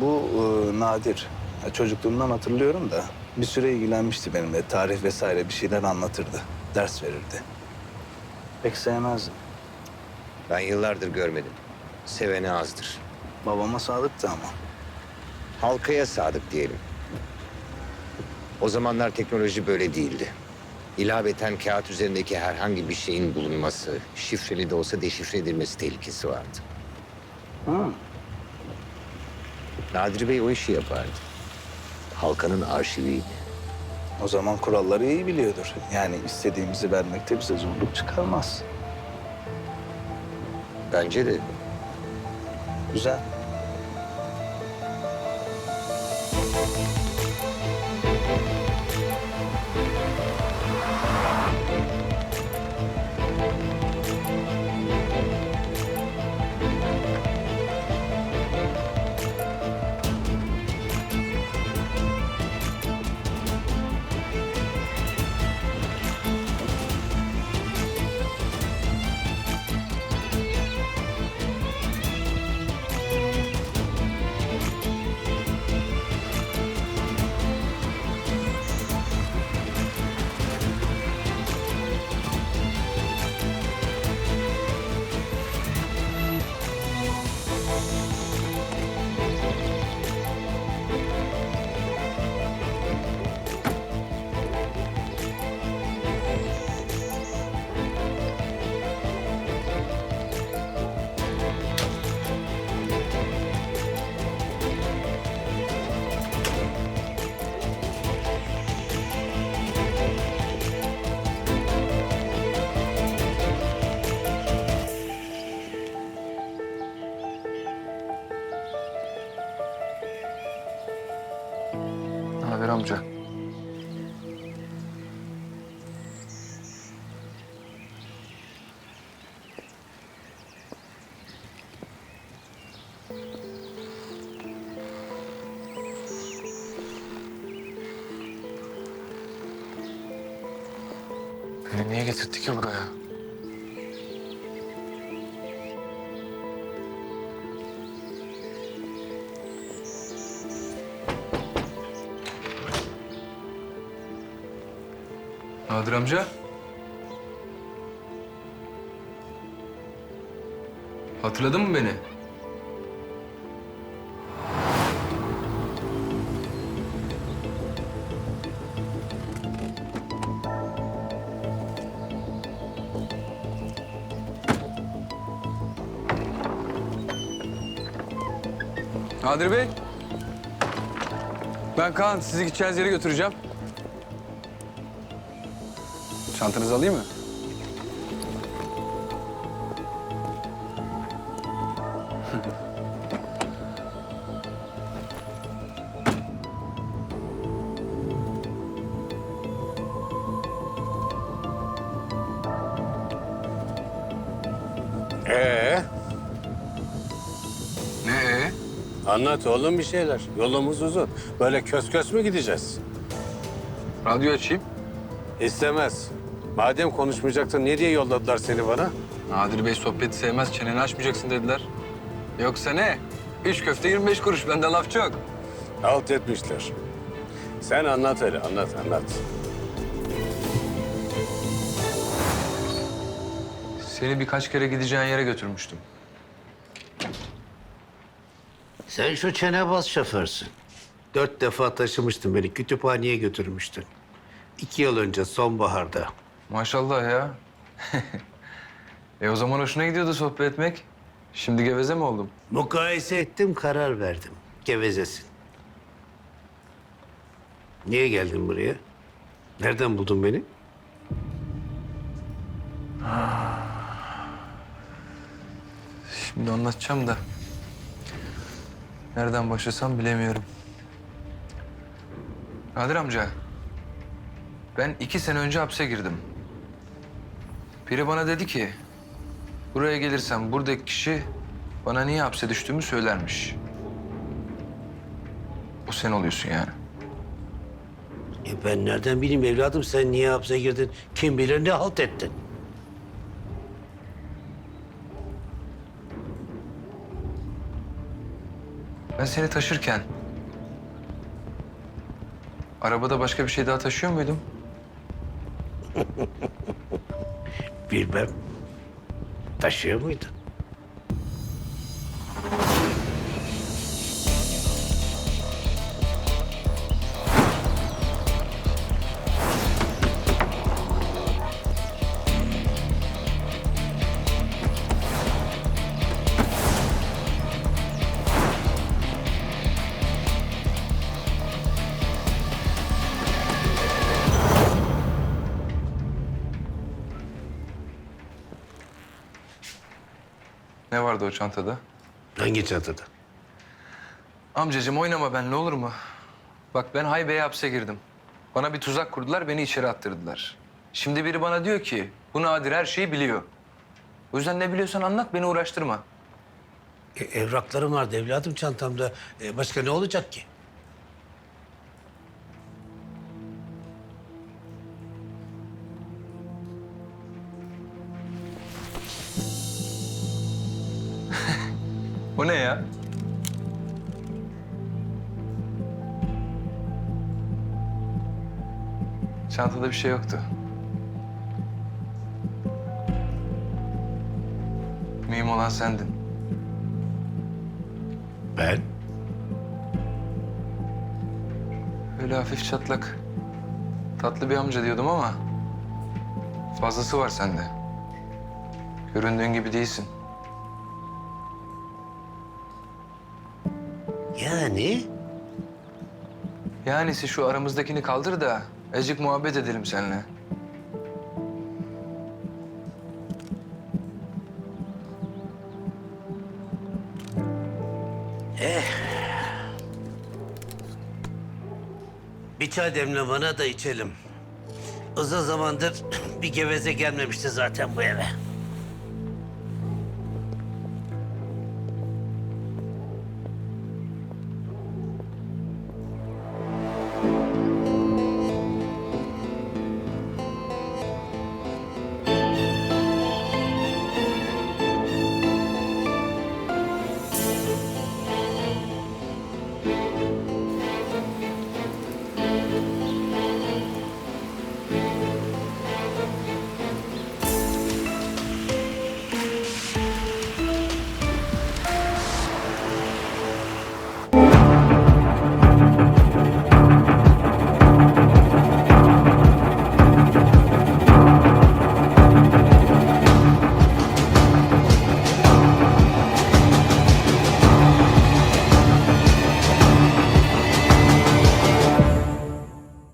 Bu e, Nadir. Ya, çocukluğumdan hatırlıyorum da bir süre ilgilenmişti benimle. Tarih vesaire bir şeyler anlatırdı. Ders verirdi. Pek sevmezdim. Ben yıllardır görmedim. Seveni azdır. Babama sadıktı ama. Halkaya sadık diyelim. O zamanlar teknoloji böyle değildi. İlaveten kağıt üzerindeki herhangi bir şeyin bulunması, şifreli de olsa deşifre edilmesi tehlikesi vardı. Hı. Nadir Bey o işi yapardı. Halkanın arşiviydi. O zaman kuralları iyi biliyordur. Yani istediğimizi vermekte bize zorluk çıkarmaz. Bence de Güzel. Haber amca. Beni niye getirdi ki buraya? Nadir amca. Hatırladın mı beni? Nadir Bey. Ben Kaan. Sizi gideceğiniz yere götüreceğim. Çantanızı alayım mı? Ee, Ne? anlat oğlum bir şeyler. Yolumuz uzun. Böyle kös kös mü gideceğiz? Radyo açayım. İstemez. Madem konuşmayacaktın ne diye yolladılar seni bana? Nadir Bey sohbeti sevmez, çeneni açmayacaksın dediler. Yoksa ne? Üç köfte 25 kuruş, bende laf çok. Alt etmişler. Sen anlat hele, anlat, anlat. Seni birkaç kere gideceğin yere götürmüştüm. Sen şu çenebaz şoförsün. Dört defa taşımıştın beni, kütüphaneye götürmüştün. İki yıl önce sonbaharda. Maşallah ya. e o zaman hoşuna gidiyordu sohbet etmek. Şimdi geveze mi oldum? Mukayese ettim, karar verdim. Gevezesin. Niye geldin buraya? Nereden buldun beni? Şimdi anlatacağım da. Nereden başlasam bilemiyorum. Nadir amca. Ben iki sene önce hapse girdim. Biri bana dedi ki... ...buraya gelirsem buradaki kişi bana niye hapse düştüğümü söylermiş. O sen oluyorsun yani. E ben nereden bileyim evladım sen niye hapse girdin? Kim bilir ne halt ettin? Ben seni taşırken... Arabada başka bir şey daha taşıyor muydum? Bilmem. Taşıyor muydun? Ne vardı o çantada? Hangi çatıda? Amcacığım oynama benimle olur mu? Bak ben Haybe'ye hapse girdim. Bana bir tuzak kurdular, beni içeri attırdılar. Şimdi biri bana diyor ki, bu Nadir her şeyi biliyor. O yüzden ne biliyorsan anlat, beni uğraştırma. E, evraklarım vardı evladım çantamda. E, başka ne olacak ki? O ne ya? Çantada bir şey yoktu. Mühim olan sendin. Ben? Öyle hafif çatlak. Tatlı bir amca diyordum ama... ...fazlası var sende. Göründüğün gibi değilsin. Yani? Yani şu aramızdakini kaldır da... ...azıcık muhabbet edelim seninle. Bir çay demle bana da içelim. Uzun zamandır bir geveze gelmemişti zaten bu eve.